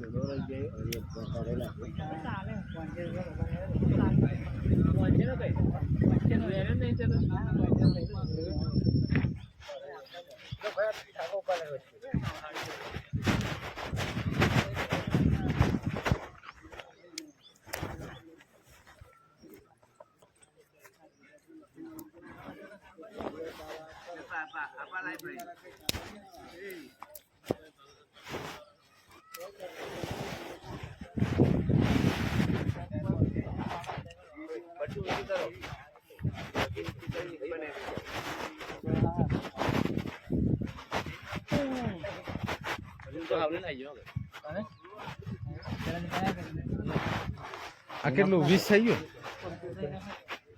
અને તે ખોલશો આવશે એમાં દોડો રહી જાય હવે એક પકડેલા છે. ચાલે. પંચે રૂપિયા પંચે નો કઈ? પંચે નો એનો નહીં ચાલે. હા, પંચે નો કઈ. અને? પેલા ની કયા કરી દે. આ કેટલું? વીસ થઈ ગયું?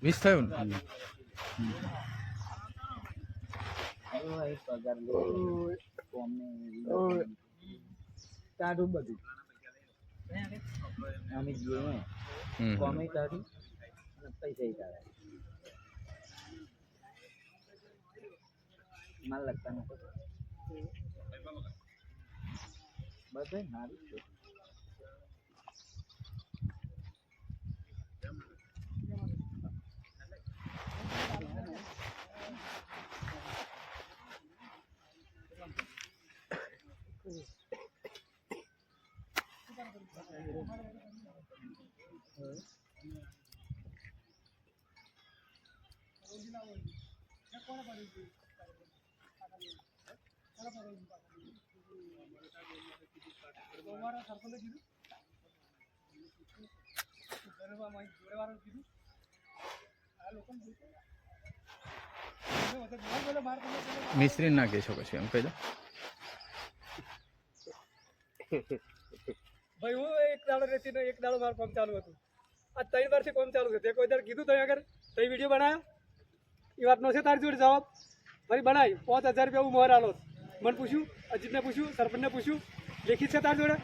વીસ થયું ને. તારું બધું. અમે જઈએ કોમે તારા. માલ લગતા નથી બધું સારું છે મિસ્ત્રી ના કહેશો પછી એમ કહી દો ભાઈ હું એક દાડો રેતી એક દાડો મારું કામ ચાલુ હતું આ ત્રણ વર્ષથી કામ ચાલુ છે તે કોઈ દાડ કીધું તઈ આગળ તઈ વીડિયો બનાવ્યો એ વાતનો છે તારી જોડે જવાબ? ફરી બનાવી પાંચ હજાર રૂપિયા હું મોર આલો મને પૂછ્યું અજીતને પૂછ્યું સરપંચને પૂછ્યું લેખિત છે તારી જોડે?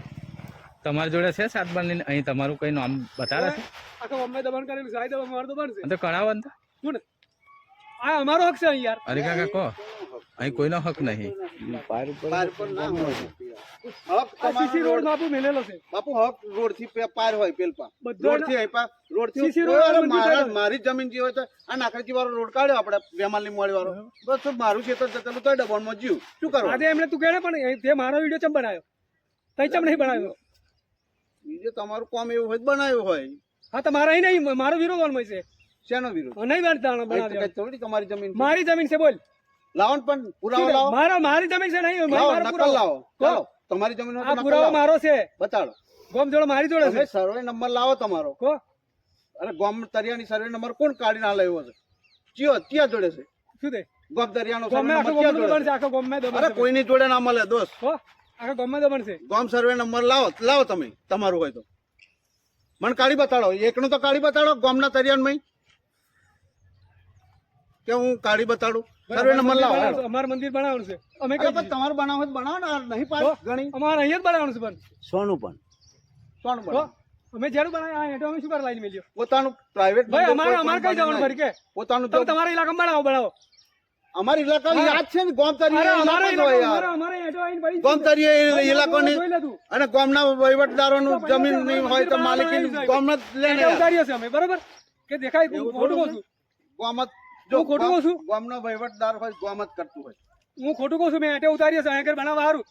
તમારી જોડે છે સાત બારની? અહીં તમારું કઈ નામ બતાવે છે? આખો અમે દબાણ કરેલું આ દબાણ મારું દબાણ છે તો કરાવો ને તો. શું ને આ અમારો હક છે અહીં યાર. અરે કાકા કહો અહીં કોઈનો હક નહીં. હોય. હક આ સીસી રોડ બાપુ મેલેલો છે. બાપુ હક રોડથી પાર હોય પેલપા. રોડથી થી મારા જમીન જે હોય તો આ નાકરજી વાળો રોડ કાઢ્યો આપણે ની મોડી વાળો. બસ મારું ખેતર જતેલું તો ડબોનમાં જીવ. શું કરો? આજે એમને તું કહે પણ જે તે મારો વીડિયો ચમ બનાવ્યો? તઈ ચમ નહીં બનાવ્યો? બીજું તમારું કામ એવું હોય બનાવ્યું હોય. હા તો મારા અહીં નહીં મારો વિરોધ વાળો છે. શેનો વિરોધ? નહીં બનાવ્યો. થોડી તમારી જમીન મારી જમીન છે બોલ. લાવો પણ પુરાવો લાવો. મારા મારી જમીન છે નહીં લાવો મારો નકલ. લાવો. કહો. તમારી જમીન આ પુરાવો મારો છે. બતાડો. ગોમ જોડે મારી જોડે છે. સર્વે નંબર લાવો તમારો. કહો. અરે ગોમ તરિયાની સર્વે નંબર કોણ કાઢી ના લેવો છે? ચિયો ત્યાં જોડે છે? શું દે ગોમ દરિયાનો ગોમે સર્વે નંબર ક્યાં જોડે છે. આખો ગોમમાં દબાણ અરે કોઈની જોડે ના મળે દોસ્ત. આખો ગોમમાં દબાણ છે. ગોમ સર્વે નંબર લાવો લાવો તમે તમારું હોય તો. મને કાઢી બતાડો એકનો તો કાઢી બતાડો ગોમના તરિયાનમાં કે હું કાઢી બતાડું? સર્વે નંબર લાવો. બનાવવાનું મંદિર બનાવવાનું છે. અમે અરે પણ તમારું બનાવો તો બનાવો ને નહીં પાડ ઘણી. અમારે અહીંયા જ બનાવવાનું છે પણ. સોનું પણ. કોણ કહો. અમે જ્યારે બનાવ્યા આ હેઠળ અમે શું કરવા લાઈન મેલ્યો? પોતાનું પ્રાઇવેટ ભાઈ અમારે અમારે કઈ જવાનું ફરી કે. પોતાનું તમે તમારા ઇલાકામાં બનાવો બનાવો. અમારી ઇલાકા યાદ છે ને ગોમ અરે તરિયા અમારા ઇલાકો જ હોય ઇલાકા યાર. અમારે હેઠળ આવીને પડી ગોમ છે. તરિયા ઇલાકોની જોઈ લે તું. અને ગામના વહીવટદારોનું તો પછી જમીન નહીં હોય તો માલિકી જ લઈને ઉતારીએ છે અમે બરોબર? કે દેખાય ખોટું ગામત હું ખોટું કહું છું? ગામનો વહીવટદાર હોય ગામ જ કરતું હોય. હું ખોટું કહું છું મેં એટલે ઉતારીએ છે આગળ બનાવવા સારું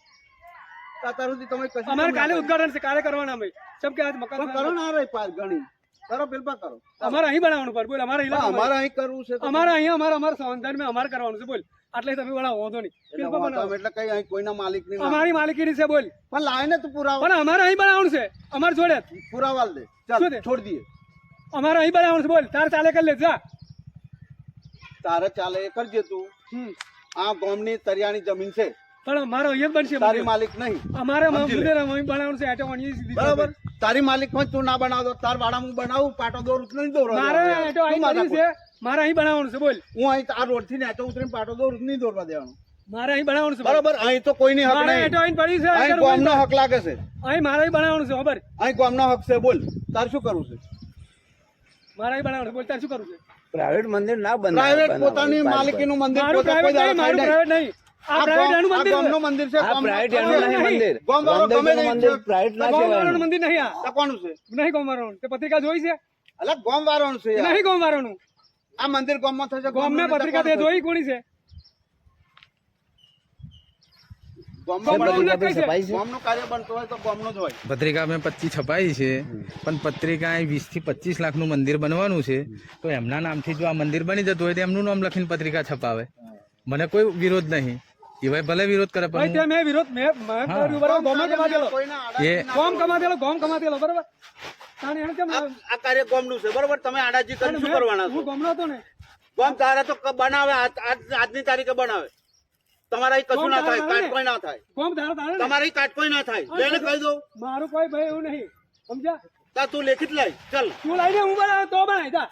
અત્યાર તમે કશું અમારે કાલે ઉદઘાટન છે કાલે કરવાના અમે. કેમ કે આજ મકાન કરો ના રે પાસ ગણી. કરો પેલપા કરો. અમારે અહીં બનાવવાનું પર બોલ અમારે અહીં અમારે અહીં કરવું છે અમારે અમારે અમારા મેં અમારે કરવાનું છે બોલ. એટલે તમે બોલા વાંધો નહીં. એટલે કઈ અહીં કોઈના માલિક નહીં અમારી માલિકીની છે બોલ. પણ લાવીને તું પુરાવા. પણ અમારે અહીં બનાવવાનું છે અમારે જોડે પુરાવા દે. શું ચાલ દે? છોડ દઈએ. અમારે અહીં બનાવવાનું છે બોલ. તાર ચાલે કરી લે જા. તારે ચાલે એ કરજે તું. હમ. આ ગામની તરિયાની જમીન છે. પણ અમારો અહીંયા બનશે તારી માલિક નહીં. અમારે બનાવવાનું છે એટો અહીં સીધી બરાબર. તારી માલિક પણ તું ના બનાવતો તાર વાડા હું બનાવું પાટો દોર નહીં દોરવા મારે. એટો અહીં છે? મારે અહીં બનાવવાનું છે બોલ. હું અહીં આ રોડથી નેચો ઉતરીને પાટો દોર નહીં દોરવા દેવાનું. મારે અહીં બનાવવાનું છે. બરાબર. અહીં તો કોઈની હક નહીં. એટો અહીં પડી છે અહીં ગામનો હક લાગે છે. અહીં મારે અહીં બનાવવાનું છે ખબર. અહીં ગામનો હક છે બોલ. તાર શું કરવું છે? મારે અહીં બનાવવાનું બોલ. તાર શું કરવું છે? પ્રાઇવેટ મંદિર ના બનાવે પ્રાઇવેટ પોતાની માલિકીનું મંદિર મારું પ્રાઇવેટ નહીં મારું પ્રાઇવેટ નહીં. આ પ્રાઇવેટ એનું મંદિર છે. ગામનું મંદિર છે આ પ્રાઇવેટ એનું નહીં મંદિર. ગામવાળો ગમે મંદિર પ્રાઇવેટ ના મંદિર નહીં આ. કોનું છે? નહીં ગોમવાળાનું તે પત્રિકા જોઈ છે? અલગ ગામ વાળાનું છે યાર. નહીં ગોમવાળાનું આ મંદિર ગામમાં થશે ગામનું પત્રિકા તે જોઈ કોની છે ગામમાં ગોમનું બનાવવાનું. કઈ છે? સફાઈ છે ગામનું કાર્ય બનતું હોય તો ગામનું જ હોય પત્રિકા મેં પચીસ છપાઈ છે પણ પત્રિકા અહીં વીસથી પચીસ લાખનું મંદિર બનવાનું છે. તો એમના નામથી જો આ મંદિર બની જતું હોય તો એમનું નામ લખીને પત્રિકા છપાવે. મને કોઈ વિરોધ નહીં. એ ભાઈ ભલે વિરોધ કરે પણ મેં વિરોધ મેં મેં કર્યું બરાબર ગોમાં કમા દેલો ના કમા દેલો બરાબર? તાણે એને કેમ આ આ કાર્ય ગામનું છે બરોબર? તમે આડાજી કરીને શું કરવાના ગોમનો હતો ને. ગામ તારે તો બનાવે આજ- આજ- આજની તારીખે બનાવે. તમારા કશું ના થાય કાટ કોઈ ના? થાય. કોમ ધારો તારે. તમારા કાટ કોઈ ના થાય. બેને કહી દો. મારું કોઈ ભાઈ એવું નહીં. સમજા તા તું લેખિત લઈ ચલ. તું લઈને હું બનાવ તો બનાય તા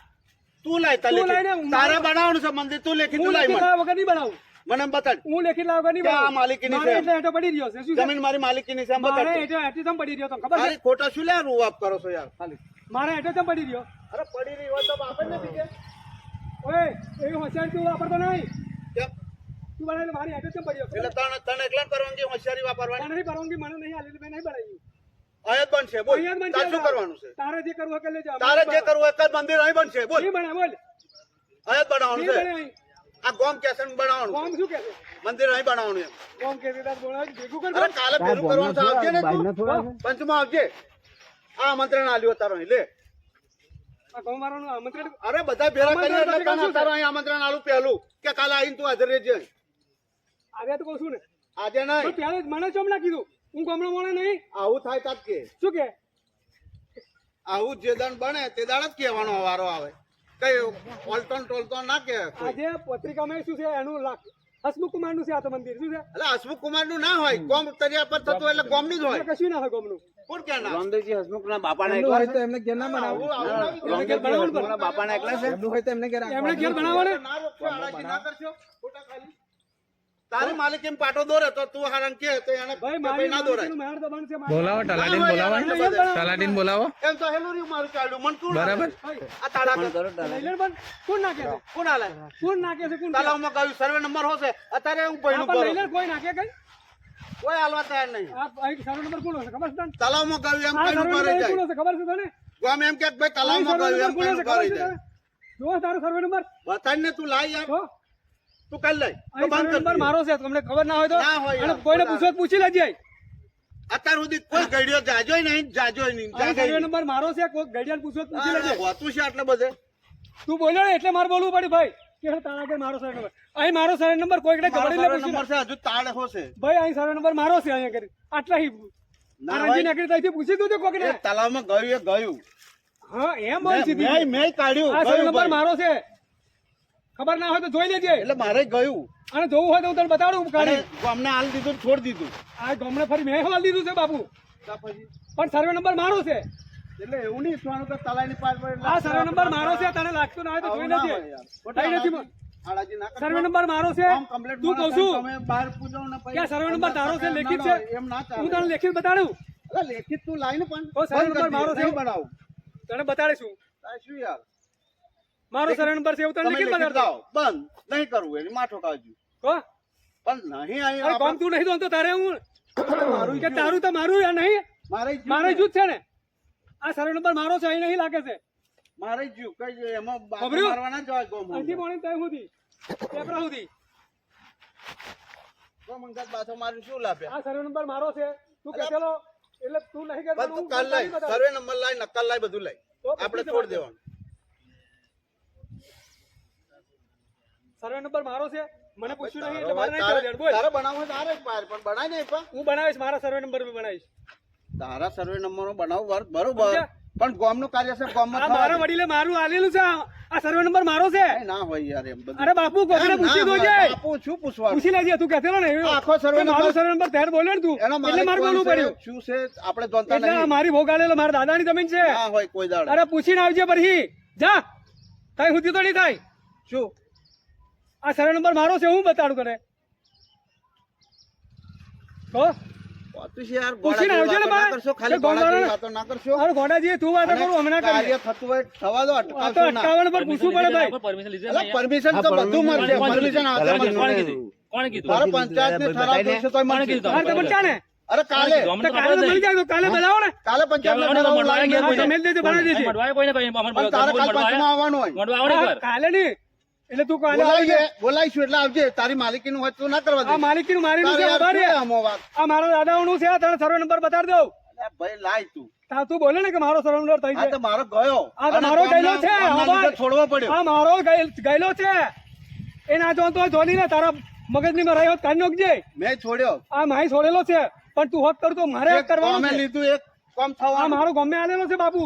તું લઈ તા લેખિત. તારા બનાવવાનું છે મંદિર તું લેખિત લાય મને. વગર નહીં બનાવું. મને બતાડ. હું લેખિત લાવ્યા વગર નહીં આ માલિકીની છે. એટલે હેઠો પડી રહ્યો છે. શું જમીન મારી માલિકીની છે બતાડ મારે હેઠો હેઠી ચમ પડી રહ્યો તમને ખબર છે? ખોટા શું લે આપ કરો છો યાર ખાલી. મારે હેઠો સમ પડી રહ્યો. અરે પડી રહ્યો તો બાપે ને બીજે. ઓય એ હોશિયાર તું વાપરતો નહીં? તું બનાવીને મારી હેઠો ચમ પડ્યો એટલે તને તને એકલા કરવાની હોશિયારી વાપરવાની? મને પરવાનગી મને નહીં આલેલી મેં નહીં બનાવી અહીંયા બનશે બોલ. અહીંયા જ બનશે તાર શું કરવાનું છે? તારે જે કરવું હોય લેજો. તારે જે કરવું એક જ મંદિર અહીં બનશે બોલ. નહીં બને બોલ. અહીંયા બનાવવાનું છે. આ ગોમ કેસન બનાવવાનું કોમ શું કે મંદિર અહીં બનાવવાનું એમ કોમ કે તાર બોલાવે ભેગું કર અરે કાલે ભેરું કરવાનું આવજે ને પંચમાં આવજે. આ આમંત્રણ આલ્યું તારો લે. અરે બધા ભેરા કરી આમંત્રણ આલું પહેલું? કે કાલે આવીને તું હાજર રહેજે અહીં. આવ્યા તો કહું છું ને. આજે નહીં. ત્યારે જ મને ચમ ના કીધું? હું ગમણો મળે નહીં? આવું થાય તાત કે. શું કે? આવું જે દાણ બને તે દાડ જ કહેવાનો વારો આવે. કઈ ઓલટોન ટોલટોન ના કે આજે પત્રિકામાં શું છે? એનું લાખ. હસમુખ કુમારનું છે આ તો મંદિર. શું છે? એટલે હસમુખ કુમારનું ના હોય ગોમ તરિયા પર થતું એટલે ગોમનું જ હોય. કશું ના હોય ગામનું. કોણ કે ના? રામદેવજી હસમુખ ના બાપાના એકલા તો એમને ઘેર ના. રામદેવજી હસમુખ ના એકલા છે? એમણે ઘેર બનાવવાને ના રોકશો, હરાજી ના કરશો, ખોટા ખાલી. તારી માલિક એમ પાટો દોરે તો તું હારણ કે તો એને ભાઈ મારી ના દોરાય. માલિકીનું મહેણ તો બનશે મારી. બોલાવો તલાટીને બોલાવો તલાટીને બોલાવો. એમ તો હેલું રહ્યું મારું ચાલ્યું. મન તું બરાબર? આ તાળા કરો તારા. લઈ લે ને પણ કોણ નાખે છે? કોણ હાલે? કોણ નાખે છે? કોણ તલાવમાં કહ્યું સર્વે નંબર હશે. અત્યારે હું કોઈ નાખે કઈ? કોઈ હાલવા તૈયાર નહીં. આ અહીં સર્વે નંબર કોણ હશે? ખબર છે તને? એમ આ પહેલું સર્વે કોણ હશે? ખબર છે તને? ગોમ એમ કે ભાઈ એમ જાય. જો તારો સર્વે નંબર. બતાડ તું લાઈ યાર. તું કાલ લઈ. તો બંધ કર નંબર મારો છે તમને ખબર ના હોય તો. ના હોય અને કોઈને પૂછો પૂછી લેજે અત્યાર સુધી કોઈ ગઈડ્યો જાજો નહીં જાજો નહીં અહીં નંબર મારો છે કોઈ ગડિયાને પૂછો પૂછી લેજે. હોતું છે આટલે બધે. તું બોલ્યો એટલે મારે બોલવું પડે ભાઈ. કે તારા ઘેર મારો સર્વે નંબર? અહીં મારો સર્વે નંબર કોઈ કડે મારો ગબડીને નંબર છે હજુ તાળ હોશે ભાઈ અહીં સર્વે નંબર મારો છે અહીંયા કરી આટલા હી. પૂછી. દઉં કોકને. એ તલાવમાં ગયું એ ગયું. હા એમ બોલ મેં સીધી. મેં કાઢ્યું આ નંબર મારો છે. ખબર ના હોય તો જોઈ લેજે. એટલે મારે ગયું. અને જોવું હોય તો હું તને બતાડું કાઢી. ગામને હાલ દીધું છોડ દીધું. આ ગામને ફરી મેં હાલ દીધું છે બાપુ. પણ સર્વે નંબર મારો છે. એટલે એવું નહીં ઈસવાનું કે તલાઈની પાર પર આ સર્વે નંબર મારો છે તને લાગતું ના હોય તો જોઈ લેજે. કઈ નથી. સર્વે નંબર મારો છે. તું કહું છું. તમે બહાર પૂજો ને કે સર્વે નંબર તારો છે લેખિત છે? એમ ના ચાલે. હું તને લેખિત બતાડું? એટલે લેખિત તું લાઈ પણ સર્વે નંબર મારો છે. બનાવું. તને બતાડીશું. શું યાર. મારો સર્વે નંબર છે એવું તને બતાડતો લાવો. બંધ. નહીં કરવું એની. માથો કાજુ કો પણ નહીં અરે કોમ તું નહીં તો તારે હું કે તારું તો મારું યા નહીં. મારે મારે જૂથ છે. ને. આ સર્વે નંબર મારો છે અહીં નહીં લાગે છે. મારે જ કઈ એમાં મારવાના જ હોય ગોમ અહીંથી મોડી ત્યાં સુધી. પેપરા સુધી. ગોમ અંગત બાથો મારું શું લાભે? આ સર્વે નંબર મારો છે. તું કહેલો એટલે તું નહીં કે તું કાલ લાય. બતાવીશ. સર્વે નંબર લાય નકલ લાય બધું પછી આપણે છોડ દેવાનું. સર્વે નંબર મારો છે? મને પૂછ્યું નહીં એટલે મારે નહીં કરવા બોલ. તારે બનાવવું તારે જ પાર પણ બનાય નહીં પા. હું બનાવીશ મારા સર્વે નંબર બી બનાવીશ. તારા સર્વે નંબરનો બનાવ બરોબર? પણ ગામનું કાર્ય છે ગામમાં મારા વડીલે મારું આલેલું છે આ સર્વે નંબર મારો છે. ના હોય યાર એમ બધું. અરે બાપુ કોકને પૂછી ના બાપુ શું પૂછવા પૂછી લેજે તું કહેતો ને. આખો સર્વે નંબર મારો સર્વે નંબર તેર બોલ્યો ને તું એટલે મારે બોલવું પડ્યું. શું છે? આપણે જાણતા એટલે મારી ભોગ આલેલો મારા દાદાની જમીન છે. ના હોય કોઈ દાડે. અરે પૂછીને આવજે પછી. જા. કઈ સુધી તો નહીં થાય. શું? આ સર્વે નંબર મારો છે હું બતાડું કરે તો વાતું છે યાર પૂછીને ગોળા આવજે ને જેવી વાતો ના કરશો ભાઈ. ખાલી કે ગોળા જેવી ગોળા- વાતો ના કરશો? અરે ગોડાજી તું વાતો કરું હમણાં કાર્ય કરીએ થતું હોય થવા દો આ તો અટકાવશો ના. અટકાવણ પર પૂછવું પડે ભાઈ. પરમિશન લીધી અલા, પરમિશન તો બધું મળશે પરમિશન આપે કીધું. કોણે પંચાયત ને ઠરાવ જોઈશે તોય કોણે કીધું? હા તમે ક્યાં અરે કાલે. કાલે મળી જાય કાલે બોલાવો ને. કાલે પંચાયત ને ઠરાવ તો મેલ દેજો બનાવી દેજે કોઈને કહ્યું, અમારે તારે કાલ પંચમાં આવવાનું હોય. કાલે નહીં. એટલે તું કાલે. બોલાવીશું એટલે આવજે. તારી માલિકીનું હોય તો ના કરવા આ દે માલિકીનું રહે. આમો વાત? આ મારા દાદાઓનું છે તને સર્વે નંબર બતાડી દઉં. ભાઈ લાય તું. તા તું બોલે ને કે મારો સર્વે નંબર થઈ જાય મારો ગયો. આ તો મારો ગયેલો છે, આભાર. છોડવો પડ્યો. આ મારો ગયેલો છે. એ ના જો તો જોની ને તારા મગજની મરાઈ હોત કાઢી નાખજે. મેં છોડ્યો. આ માય છોડેલો છે પણ તું હોત કરતો મારે કરવાનું ગામે લીધું એક કામ આ મારો ગમે આલેલો છે બાપુ.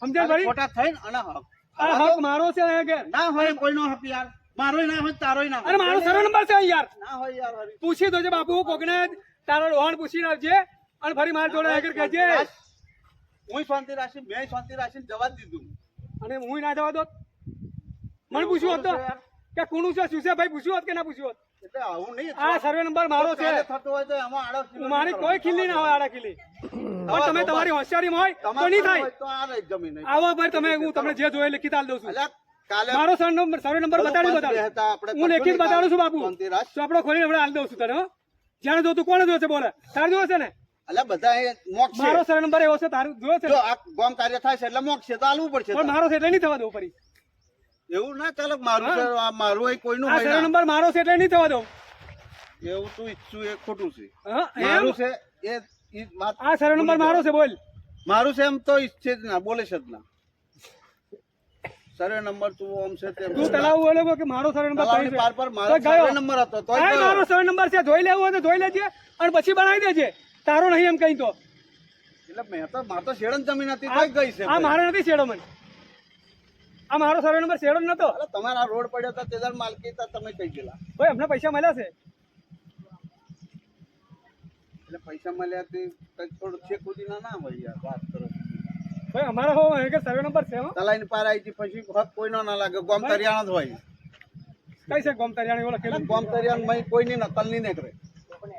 સમજે ભાઈ? ખોટા થઈને અને. આ હક મારો છે અહીંયા ના હોય કોઈનો હક યાર. મારોય ના હોય તારોય ના અરે મારો સર્વે નંબર છે યાર. ના હોય યાર. પૂછી દોજે બાપુ કોકને તારા રોહણ પૂછી આવજે અને ફરી મારા જોડે આગળ કહેજે. હું શાંતિ રાખી મેં શાંતિ રાખીને જવા દીધું. અને હું ના જવા દો. મને પૂછ્યું હોત કે કોનું છે શું છે? ભાઈ પૂછ્યું હોત કે ના પૂછ્યું હોત? એટલે આવું નહીં આ સર્વે નંબર મારો છે. કાલે હોય તો એમાં આડોશી મારી કોઈ ખીલી ના હોય આડા ખીલી પણ તમે તમારી હોશિયારીમાં હોય તો નહીં થાય. તો આ રહી જમીન આવો ભાઈ તમે હું તમને જે જોઈએ લેખિત આલ દઉં છું. મારો સર્વે નંબર સર્વે નંબર બતાડી પાંચ બે હતા, બતાડું હું લેખિત બતાડું છું બાપુ. ચોપડો ખોલીને હમણાં આલ દઉં છું તને જાણે જોતું કોને જોશે બોલે. તારે જોશે છે ને? એટલે બધા મોક્ષ. મારો છે સર્વે નંબર એવો છે તારું જોયો છે જો આ ગામ કાર્ય થાય છે એટલે મોક્ષ છે તો આલવું પડશે પણ મારો છે એટલે નહીં થવા દઉં ફરી એવું ના ચાલે મારું આ મારું હોય કોઈનું આ હોય નંબર મારો છે એટલે નહીં થવા દઉં. એવું તું ઈચ્છું એ ખોટું છે. મારું છે એ આ સર્વે નંબર મારો છે બોલ. મારું છે એમ તો ઈચ્છે જ ના બોલે છે જ ના. નંબર તું ઓમ છે તેમ તું તલાવ બોલે કે મારો સરળ નંબર પાર પર મારો તો નંબર હતો મારો સર્વે નંબર છે જોઈ લેવો તો જોઈ લેજે અને પછી બનાવી દેજે. તારો નહીં એમ કઈ તો. એટલે મેં તો માર તો શેડન જમીન હતી તોય ગઈ છે આ મારે નથી શેડો મને. આ મારો સર્વે નંબર શેડો નતો. તમારા રોડ પડ્યો તો તેદાર માલકી તમે કઈ ગયેલા? ભાઈ અમને પૈસા મળ્યા છે. એટલે પૈસા મળ્યા તે થોડું છે કુદી ના ના હોય યાર વાત કરો. ભાઈ અમારો હો કે સર્વે નંબર છે હો. તલાઈન પાર આવી પછી હક કોઈનો ના લાગે ગોમ તરિયાણા જ હોય. કઈ છે ગોમ તરિયાણી એવું કે ગોમ તરિયાણ મય કોઈની નકલ નહીં નીકળે.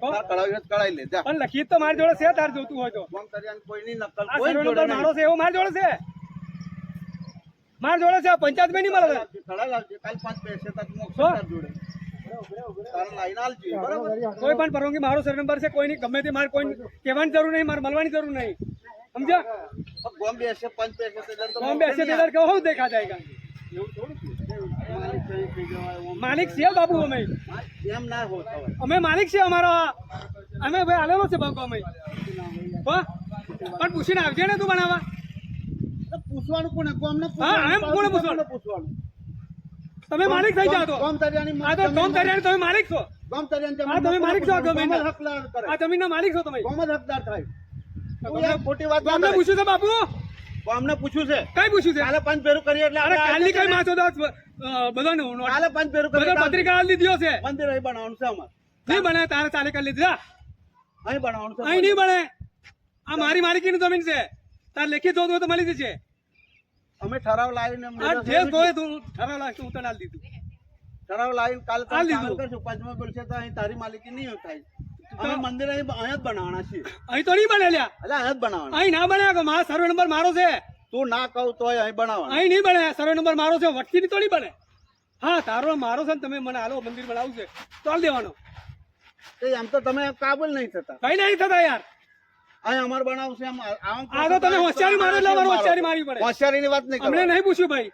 કઢાઈ લે જા પણ લખી તો મારી જોડે છે તાર જોતું હોય તો. ગોમ તરિયાણ કોઈની નકલ કોઈ જોડે મારો છે એવો મારી જોડે છે? માર જોડે છે પંચાયતમાં નહીં મળે. કોઈ પણ પરવાનગી મારો સર નંબર છે કોઈ કોઈની ગમે તે મારે કોઈ કહેવાની જરૂર નહીં મારે મળવાની જરૂર નહીં. સમજ્યા? બોમ્બે હશે પંચ બોમ્બે હશે પેલર કહો દેખા જાય માલિક છે બાબુ અમે. એમ ના હોતા અમે માલિક છે અમારો અમે ભાઈ આલેલો છે બાબુ અમે. પણ પૂછીને આવજે ને તું બનાવવા. પૂછવાનું કોને? કોમને પૂછવાનું? પૂછવાનું? તમે માલિક થઈ જાઓ ગોમ તરિયાની આ તો કોમ તરિયાની તમે માલિક છો. ગોમ તરિયાની આ તમે માલિક છો આ ગોમ હકદાર કરે. આ જમીનના માલિક છો તમે. ગોમ હકદાર થાય. ખોટી વાત ના અમને પૂછ્યું છે બાપુ? ગોમને પૂછ્યું છે. કઈ પૂછ્યું છે? કાલે પાંચ ભેરું કરી એટલે અરે કાલની કઈ માથો બધા બધાને કાલે પાંચ ભેરું કરી પત્રિકા આલી દીધો છે મંદિર અહીં બનાવવાનું છે અમાર. નહીં બને તારે ચાલે કરી લીધા. અહીં બનાવવાનું છે અહીં નહીં બને. આ મારી માલિકીની જમીન છે. તાર લેખિત જોતું હોય તો મળી જશે. અમે ઠરાવ લાવીને જે જોયે તું ઠરાવ લાગશે હું તને આલી દીધું. ઠરાવ લાવીને કાલ કાલ. કરશું પાંચમા બોલશે તો અહીં તારી માલિકી નહીં થાય અમે મંદિર અહીં અહીંયા જ બનાવવાના છીએ. અહીં તો નહીં બને લ્યા એટલે અહીંયા જ બનાવવાના. અહીં ના બને કે મારો સર્વે નંબર મારો છે? તું ના કહું તોય અહીં બનાવવાના. અહીં નહીં બને સર્વે નંબર મારો છે વટકી તો નહીં બને. હા તારો મારો છે ને તમે મને હાલો મંદિર બનાવવું છે. ચાલ દેવાનો. તે એમ તો તમે કાબુલ નહીં થતા. કઈ નહીં થતા યાર. અહીં અમારે બનાવવું આમ આ તો તમે હોશિયારી મારો એટલે અમારે હોશિયારી મારવી પડે. હોશિયારીની વાત નહીં અમને નહીં પૂછ્યું ભાઈ.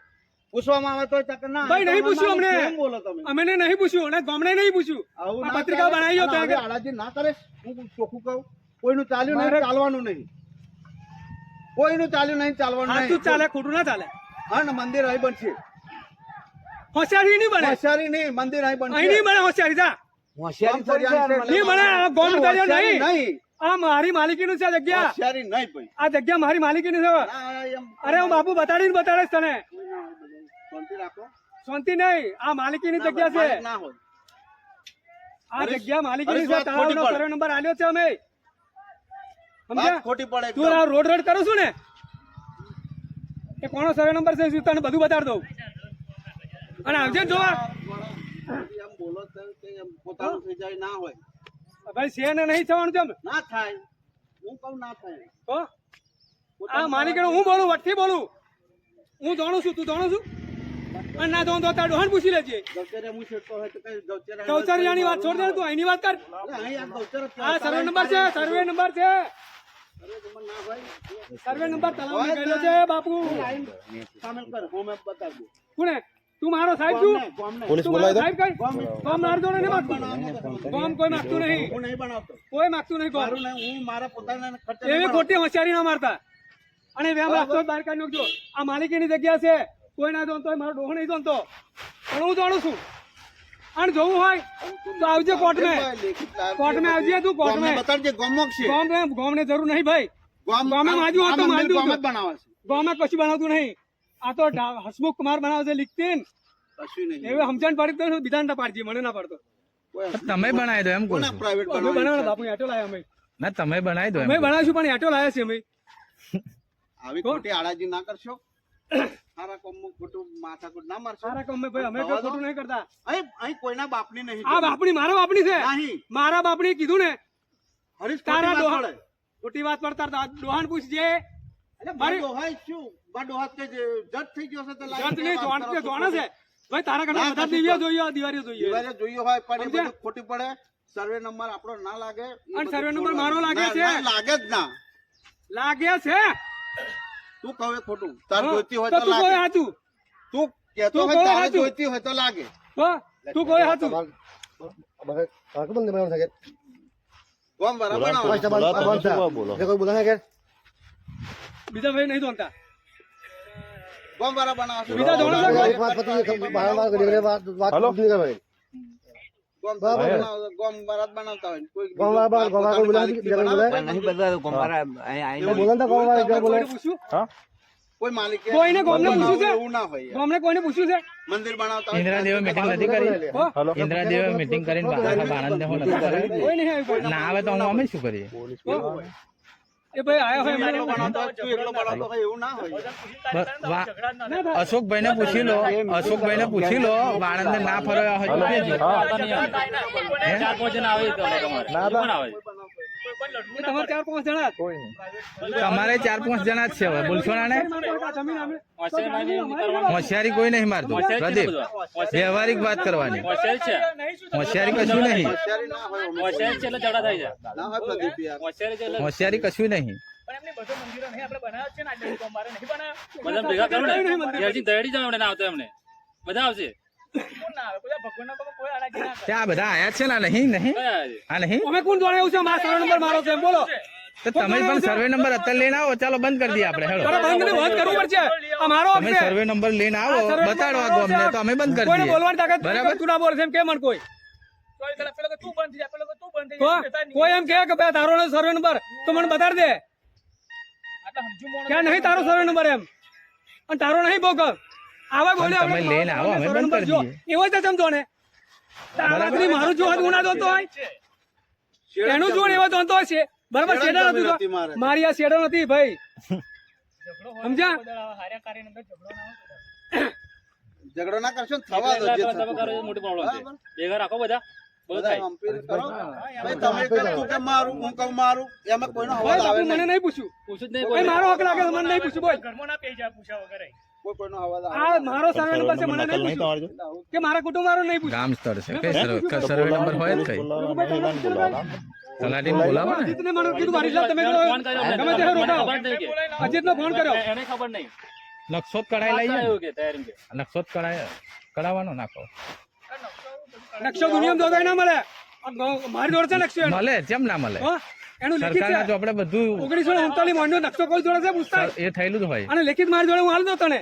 પૂછવામાં આવે તો ચક્કર ના ભાઈ નહીં પૂછ્યું અમને. બોલો તમે? અમને નહીં પૂછ્યું અને ગામડે નહીં પૂછ્યું. આ પત્રિકા બનાવી અને આગળ. આળાજી ના કરે. હું ચોખ્ખું કહું. કોઈનું ચાલ્યું નહીં ચાલવાનું નહીં. કોઈનું ચાલ્યું નહીં ચાલવાનું નહીં. ચાલે ખોટું ના ચાલે. હા ને મંદિર અહીં બનશે. હોશિયારી નહીં બને. હોશિયારી નહીં મંદિર અહીં અહીં નહીં બને હોશિયારી જા. નહીં બને ગોમ નહીં. નહીં. આ મારી માલિકીનું છે આ જગ્યા. હોશિયારી નહીં ભાઈ. આ જગ્યા મારી માલિકીની છે. અરે હું બાપુ બતાડીને બતાડીશ તને. શાંતિ રાખો. શાંતિ નહીં. આ માલિકીની જગ્યા છે. આ જગ્યા માલિકીની છે. સર્વે નંબર આલ્યો છે અમે. સમજ્યા? ખોટી પડે તું આ રોડ રોડ કરું છું ને? એ કોનો સર્વે નંબર છે તને બધું બતાડ દઉં. અને આવજે જોવા. એમ બોલો પોતાનું થઈ જાય ના હોય. ભાઈ છે ને નહીં થવાનું છે ના થાય. હું કહું ના થાય? આ કે હું બોલું? વટથી બોલું? હું જાણું છું તું જાણું છું? અને ના જાણું તો તાર ડોહાને પૂછી લેજે. ગૌચરે હું છેડતો હોય તો કઈ વાત છોડ દે તું અહીંની વાત કર. આ સર્વે નંબર છે સર્વે નંબર છે. સર્વે નંબર ગયેલો છે બાપુ. કોને? તું મારો સાહેબ છું. પોલીસ ગામને. સાહેબ કઈ? કોમ માર જોડે નહીં માગતું કોમ કોઈ માગતું નહીં હું નહીં. બનાવતો. કોઈ માગતું નહીં કોમ. મારું હું મારા પોતાના ખર્ચે એવી. ખોટી હોશિયારી ના મારતા. અને વેમ રાખતો હોય બહાર કાઢી નાખજો. આ માલિકીની જગ્યા છે. કોઈ ના જાણતો મારો ડોહો નહીં જાણતો પણ હું જાણું છું. અને જોવું હોય તો આવજે કોર્ટ મે કોર્ટ મે આવજે તું કોર્ટ મે બતાડજે ગામમાં છે. ગોમ ગોમ ને જરૂર નહીં ભાઈ. ગોમ ગામે માજુ હોત તો માજુ ગોમ જ હતું. બનાવે છે. ગામમાં કશું બનાવતું નહીં. આ તો હસમુખ કુમાર બનાવશે લીખતીન. કશું નહીં. એવી સમજણ પાડી તો બીજા ના પાડજે મને ના પાડતો. તમે બનાવી દો એમ કહું પ્રાઇવેટ અમે બનાવવાના બાપુ એટો લાયા અમે. ના તમે બનાવી દો અમે બનાવીશું પણ એટો લાયા છે અમે. આવી ખોટી આડાજી ના કરશો? સારા કોમમાં ખોટું માથાકૂટ ના મારશો? સારા કામ ભાઈ અમે ખોટું નહીં કરતા. અહીં અહીં કોઈના બાપની નહીં આ બાપની મારા બાપની છે. નહીં. મારા બાપની કીધું ને. હરીશ તારા ખોટી વાત ડોહા પડે. ખોટી જે છે તો લાગે સર્વે નંબર આપણો ના લાગે સર્વે નંબર. મારો લાગે છે? લાગે જ ના લાગે છે તું કહે ખોટું તાર હોય તો તો તું કોઈ લાગે હાચું તું કહેતો હોય તો લાગે તું કોઈ હાચું ગોમ બરાબર બીજા ભાઈ નહીં જોનતા ગોમ બરાબર બનાવશો બીજા જોણે છે કોઈ? ગોમ બરાબર બનાવો, ગોમ બરાબર બનાવતા હોય કોઈ ગોમ બરાબર, ગોમ બરાબર બોલાવી માલિકી દીધી, બનાવે? નહીં બધું ગોમારા એવું કોઈને પૂછ્યું કોઈ માલિક કોઈને ગોમને પૂછ્યું છે? એવું ના હોય ગામને કોઈને પૂછ્યું છે મંદિર બનાવતા હોય ઇન્દ્રાદેવે મીટિંગ નથી કરી હો ઇન્દ્રાદેવે મીટિંગ કરીને બાળા બાળાને હું નથી કર્યું કોઈ નહીં આવ્યું કોઈ. ના આવે તો હું અમે શું કરીએ હો? એ ભાઈ આયા હોય એમને એકલો બનાવતો હોય, તું એકલો બનાવતો હોય એવું ના હોય બ- વા- ના થાય. અશોકભાઈને પૂછી લો અશોકભાઈને પૂછી લો બાળાને ના ફરવા હોય તો કહેજો. એ તમારે ચાર પાંચ જણા જ. તમારે ચાર પાંચ જણા જ છે હવે બોલશો ના ને જમીન અમે- હોશિયારી ભાઈ નહીં મારતું પ્રદીપ દેવ વાત કરવાની હોશિયારી કશું નહીં હોશિયારી ના. હોય. ઓમે. ના હોય. પ્રદીપ યાર હોશિયારી કશું નહીં પણ એમની બધો મંદિરો નહીં. આપણે બનાવ્યા છે ને આ ડેરી કોમ ચાર પાંચ જણા તમારે ચાર પાંચ જણા નહીં, છે હવે. બોલશો દહેડી જાવ એમને ના નહીં. એમને બધા આવશે કોણ ના આવે કોઈ ભગવાનના પગમાં કોઈ આડાજી આવશે કરે ત્યાં બધા આયા છે ને નહીં નહીં? આ નહીં? અમે કોણ જોડે એવું છે? મારા સર્વે નંબર મારો છે બોલો. તો તમે પણ સર્વે નંબર અત્યારે લઈને આવો ચાલો બંધ કરી દઈએ આપણે હેડો બંધ બંધ કરવું પડશે. અમારો તમે સર્વે નંબર લઈને આવો બતાડો આગો અમને તો અમે બંધ કરી દઈએ. બોલવાની તાકાત બરાબર? તું ના બોલ છે એમ કે મને કોઈ? કે કે. કોઈ એમ કે ભાઈ તારો સર્વે નંબર તો મને બતાડ દે. ક્યાં નહીં તારો સર્વે નંબર એમ? અને તારો નહીં બોક આવા બોલે તમે લઈને આવો, અમે બંધ કરી દઈએ. એવો જ સમજો ને. તારાથી મારું જોવા હું ના જોતો હોય. એનું જોડ એવો હોય છે. બરાબર શેડા નથી. મારે. આ શેડો નથી ભાઈ. સમજ્યા? ઝઘડો ના ઝઘડો ના કરશો ને થવા દો જે તમે કરો મોટી પ્રોબ્લેમ છે. ભેગા રાખો બધા. બધું બધા થાય. compare કરો. ભાઈ તમે કે તું કે મારું હું કહું મારું એમાં કોઈનો ભાઈ અવાજ આવે બાપુ મને નહીં. પૂછ્યું. મારો હક લાગે મને નહીં પૂછ્યું બોલ. ઘરમાં ના પેઈ પૂછ્યા વગર. આ મારો સર્વે નંબર છે મને નહીં પૂછ્યું. કે મારા કુટુંબ વાળો નહીં પૂછ્યું? ગામ સ્થળ છે. કઈ સર્વે નંબર હોય જ કઈ? તલાટીને બોલાવો ને. અજીતને મને કીધું મારી સાહેબ તમે ફોન કર્યો ગમે ત્યારે રોકાવો ખબર જ નહીં કે અજીતનો ફોન કર્યો. એને ખબર નહીં. નકશો કઢાઈ લઈએ એવું કે તૈયારી કે ને. નકશો કઢાય કઢાવવાનો નાખો. નકશો દુનિયામાં જોતો ના મળે. મારી જોડે છે નકશો એનો. મળે જેમ ના મળે. એનું લેખિત છે. આપણે બધું ઓગણીસો ઉનતાલીસ માંડ્યો નકશો કોઈ જોડે છે પૂછતા એ થયેલું જ હોય. અને લેખિત મારી જોડે હું હાલ દો તને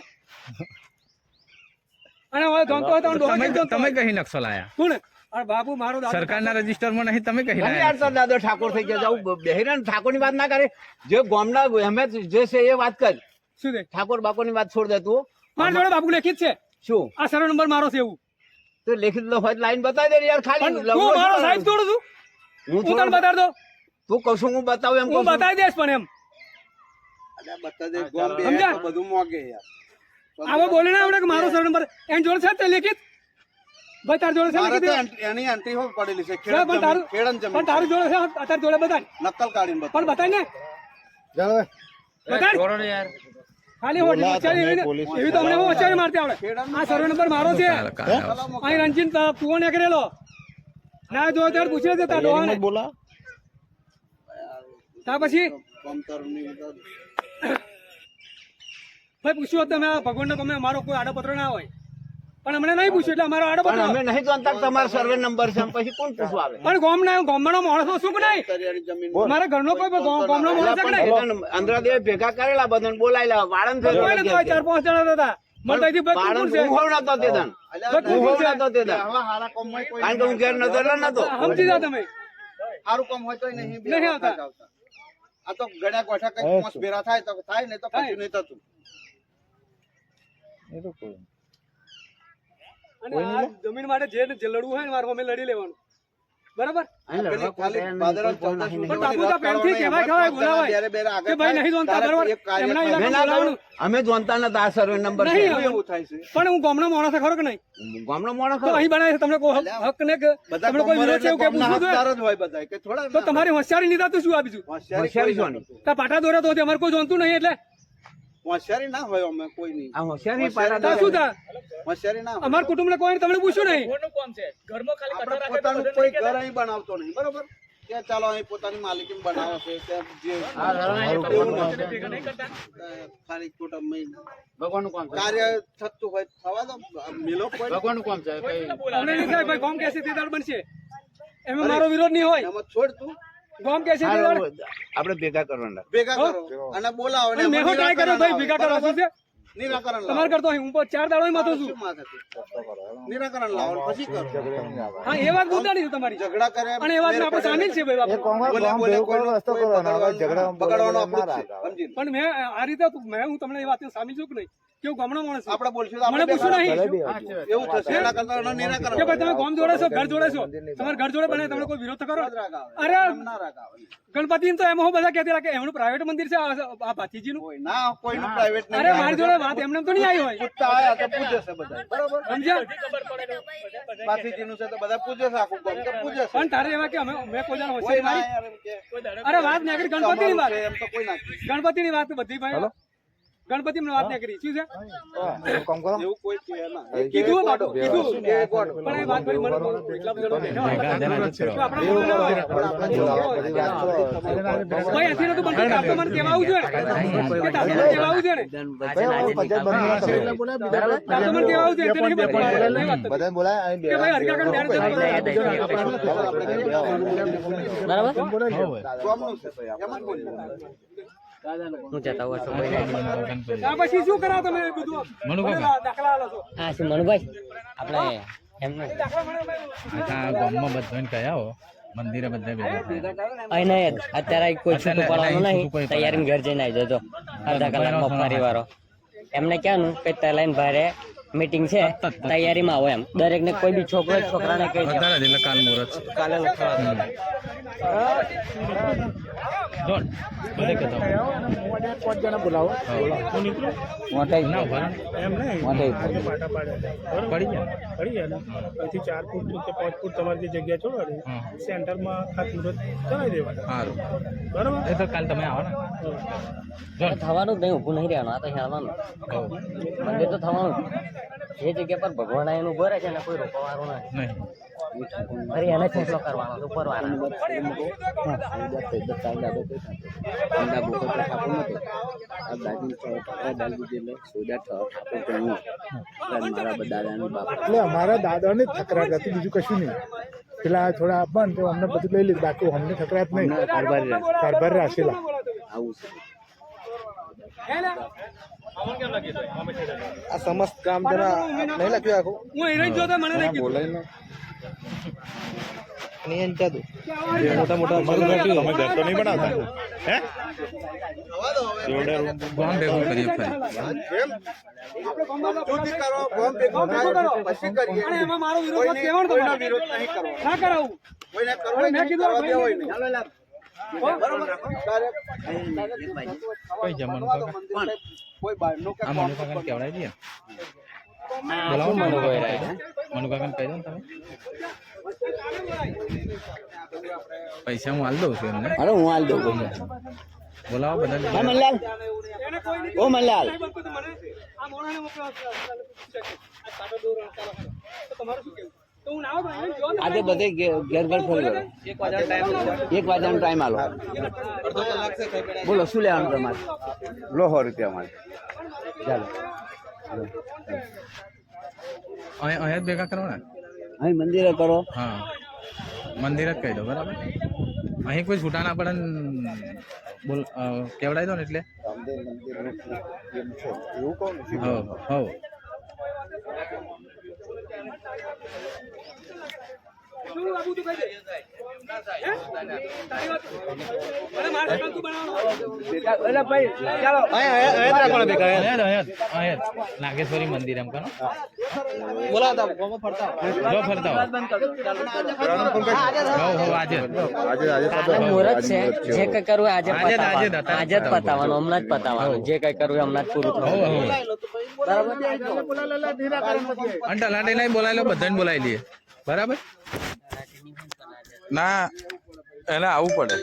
અને હવે હોય તો ડોહા તમે હોય? નકશો લાયા. કોણ? અરે બાપુ મારો દાદો સરકારના રજીસ્ટરમાં નહીં તમે કહી રહ્યા યાર તો દાદો ઠાકોર થઈ ગયા. જાવ બહેરાન ઠાકોરની વાત ના કરે. જે ગામના અમે જે છે એ વાત કર. શું છે? ઠાકોર બાકોની વાત છોડ દે તું મારા જોડે બાપુ લેખિત છે. શું? આ સર્વે નંબર મારો છે એવું. તો લેખિત લો હોય લાઈન બતાવી દે યાર ખાલી. હું મારો સાહેબ કરે? છું. હું તને બતાડ દો તું કશું હું બતાવું એમ હું કહું બતાવી દેશ પણ એમ. અલ્યા બતા દે ગોમ બે બધું મોગે યાર. આવો બોલે ના આવડે કે મારો સર નંબર એની જોડે છે તે લેખિત? ભાઈ તાર જોડે છે લેખિત? એની એન્ટ્રી હો પડેલી છે ખેડન પણ તારું જમીન ખેડન પણ જમીન તારું જોડે છે અત્યારે જોડે બતાડ નકલ કાઢીને બતાવો. પણ બતાય ને. બતાડ ખાલી હોટી હોશિયારી એવી ને- એવી તો અમને હું હોશિયારી મારતી આવડે. આ સર્વે નંબર મારો છે. અહીં રંજીન કુવો ને કરેલો ના જો ત્યારે પૂછે છે તાર ડોહાને. તા પછી? ભાઈ પૂછ્યું હોત તમે ભગવાનને ગમે અમારો કોઈ આડોપત્ર ના હોય. પણ અમને નહીં પૂછ્યું એટલે અમારો આડો અમે નહીં જાણતા તમારો સર્વે નંબર છે પછી કોણ પૂછવા આવે? પણ ગોમ ના ગોમનો માણસો શું નહીં? મારા ઘરનો કોઈ ગોમ- ગોમનો માણસ નહીં? અંદ્રાદેવ ભેગા કરેલા બધાને બોલાયેલા વાળન આ ચાર પાંચ જણા હતા. આ તો ગળ્યા ગોઠા કઈ ભેરા થાય તો થાય નહીં તો કશું નહીં થતું. અને આ જમીન માટે જે જે લડવું હોય ને મારે અમે લડી લેવાનું. બરાબર? કોઈ કોઈ નહીં. તો નહીં અમે ઇલાકામાં અમે જોનતા નતા આ સર્વે નંબર નહીં. એવું થાય છે. પણ હું ગામનો માણસ ખરો કે નહીં? ગામનો માણસ ખરો. અહીં બનાવે છે તમને કોઈ હક ને કે તમને કોઈ વિરોધ છે કે પૂછવું જોઈએ? હકદાર જ હોય બધા કે થોડા તો તમારી હોશિયારી નીતા તો શું આપીશું હોશિયારી હોશિયારી શું. પાટા દોરા તો અમારે કોઈ જોનતું નહીં એટલે? હોશિયારી ના હોય અમે કોઈ નહીં આ હોશિયારી પારા શું થાય હોશિયારી ના અમાર કુટુંબને કોઈ તમને પૂછ્યું નહીં? કોનું કામ છે? ઘરમાં ખાલી કટર રાખે પોતાનું કોઈ ઘર અહીં બનાવતો નહીં બરોબર? કે ચાલો અહીં પોતાની માલિકી બનાવે છે કે જે ખાલી ખાલી કુટુંબમાં ભગવાનનું કામ કાર્ય થતું હોય થવા દો મિલો કોઈ. ભગવાનનું કામ છે કઈ અમને નહીં થાય ભાઈ કોમ કેસે તે દાડ બનશે. એમાં મારો વિરોધ નહીં હોય. એમાં છોડ તું. ગોમ કે છે આપણે ભેગા કરવાના. ભેગા કરો. અને બોલાવો ને પણ મેં ટ્રાય કર્યો ભાઈ ભેગા કરવા શું છે? નિરાકરણ. તમારે કરતો હું પર ચાર દાડો માં છું. નિરાકરણ લાવો પછી કરો. હા એ વાત છે તમારી. ઝઘડા કરે અને એ વાત આપણે સામેલ છે ભાઈ બાપુ. બોલે બોલે કોઈનો કોઈ બગાડવાનું બગાડવાનું આપણું જ છે પણ મેં આ રીતે તો- મેં હું તમને એ વાત સામેલ છું કે નહીં? કેવું ગામનો માણસ આપણે બોલશું મને આપણે નહીં. એવું થશે. એના કરતા એનું નિરાકરણ કે ભાઈ તમે ગામ જોડે છો ઘર જોડે છો? તમારે ઘર જોડે બને તમને કોઈ વિરોધ કરો? અરે. ગણપતિ તો એમ હું બધા કહેતી રાખે એમનું પ્રાઇવેટ મંદિર છે આ ભાતીજીનું કોઈ ના કોઈનું પ્રાઇવેટ નહીં. અરે મારી જોડે વાત એમને તો નહીં આવી હોય. પૂછતા આયા તો પૂછે છે બધા. બરોબર? સમજ્યા? ખબર પડે તો બધા- બાથીજીનું છે તો બધા પૂછે છે આખું ગામ તો પૂછે છે. પણ તારે એવા કે અમે મેં કોઈ જાણ હોય મારી અરે વાત નીકળી ગણપતિની વાત. એમ તો કોઈ ના ગણપતિની વાત બધી ભાઈ ગણપતિ વાત કરી શું છે એવું કોઈ કહે ના કીધું બાપુ, કીધું. પણ એ વાત કરી મને એટલા બધા બેઠા આપણે. ભાઈ એથી નું બંધ કામ તો મને કહેવા છે કે તાર મને કહેવા છે ને. તાર મને કહેવા છે. તે નહીં વાત તો. કે ભાઈ હરકા કરીને ગામનું છે ભાઈ, પછી શું તમે બધું? દાખલા આલો છો. હા શું મનુભાઈ? આપણે એમને ગામમાં બધાને કયા હો? મંદિરે બધા ભેગા અહીં નહીં અત્યારે કોઈ છૂટું પડવાનું નહીં. તૈયારી ઘર જઈને આવી જજો. અડધા કલાકમાં વારો એમને ક્યાંનું? કે તલાઈન ભારે મીટિંગ છે તૈયારીમાં આવો એમ. દરેકને કોઈ બી છોકરો છોકરાને કહી દે. એટલે કાલ મુહૂર્ત છે. કાલે લખવા જોન બધે કહેતા હોય. હા. ના ઊભા રહો. પડી. ગયા. પડી જાય ને? અહીંથી ચાર ફૂટ કે પાંચ ફૂટ તમારી જે જગ્યા છોડવાની સેન્ટરમાં ખાતમુહૂર્ત કરાવી દેવાનું. સારું. બરાબર? એ તો કાલ તમે આવો ને. થવાનું જ નહીં ઊભું નહીં રહેવાનું. આ તો હેવાનું મંદિર તો થવાનું. જ. જગ્યા પર ભગવાન ઊભો રહે છે ને કોઈ રોકવાનું નહીં નહીં ફરી એને ફેસલો કરવાનો છે, ઉપર વાળાનો. એટલે અમારા દાદાને તકરાર હતી બીજું કશું નહીં પેલા થોડા આપવા ને તો અમને બધું લઈ લીધું બાકી અમને તકરાર નહીં કારભાર રાખેલા આવું ને? આ સમસ્ત કામ જરા નહીં લખ્યું આખું. હું એને જોતા મને નહીં કીધું મોટા મોટા તમે ઘર તો નહીં બનાવતા. હે? ગોમ ભેગું કરીએ ફરી. સમજૂતી કરો ગોમ ભેગું થાય, પછી કરીએ. અને એમાં મારો વિરોધ કહેવાનો કોઈનો વિરોધ નહીં કરવાનો ના કરાવું. કોઈને કરવો નહીં, કીધું હોય નહીં. કઈ જમવાનું આ મનુ કાકાને કહેવડાવી દઈએ બોલાવો મનુ મનુ કાકાને કહી દો ને તમે. પૈસા હું હાલ દઉં છું એમને. અરે હું હાલ દઉં બોલાવો હા મનલાલ ઓ મનલાલ આ મોણાને આ કાંટો દોરો. તો તમારું શું કહેવું હું ના. આજે બધે ઘેર ઘેર ફરી ગયો. એક વાગ્યાનો ટાઈમ આલો. બોલો શું લેવાનું તમારે? લો સો રૂપિયા મારે ચાલો. અહીં અહીંયા જ ભેગા કરવાના? અહીં મંદિરે કરો. હા. મંદિર જ કહી દો બરાબર? અહીં કોઈ છૂટા ના પડે બોલ કેવડાવી દો ને એટલે. હો તું કહી દે હે? તારી વાત. મને મારે સગા તું બનાવવાનો. એટલે ભાઈ ચાલો અહીંયા જ. નાગેશ્વરી મંદિર એમ કરો. ફરતા આજે છે જે કઈ કરવું આજે આજે જ, આજે જ, પતાવવાનું હમણાં જ પતાવવાનું. જે કઈ કરવું હમણાં જ પૂરું થવાનું હવ. અને તલાટી નહીં બોલાવી લો બધાને બોલાવી લઈએ. બરાબર? ના એને આવવું પડે.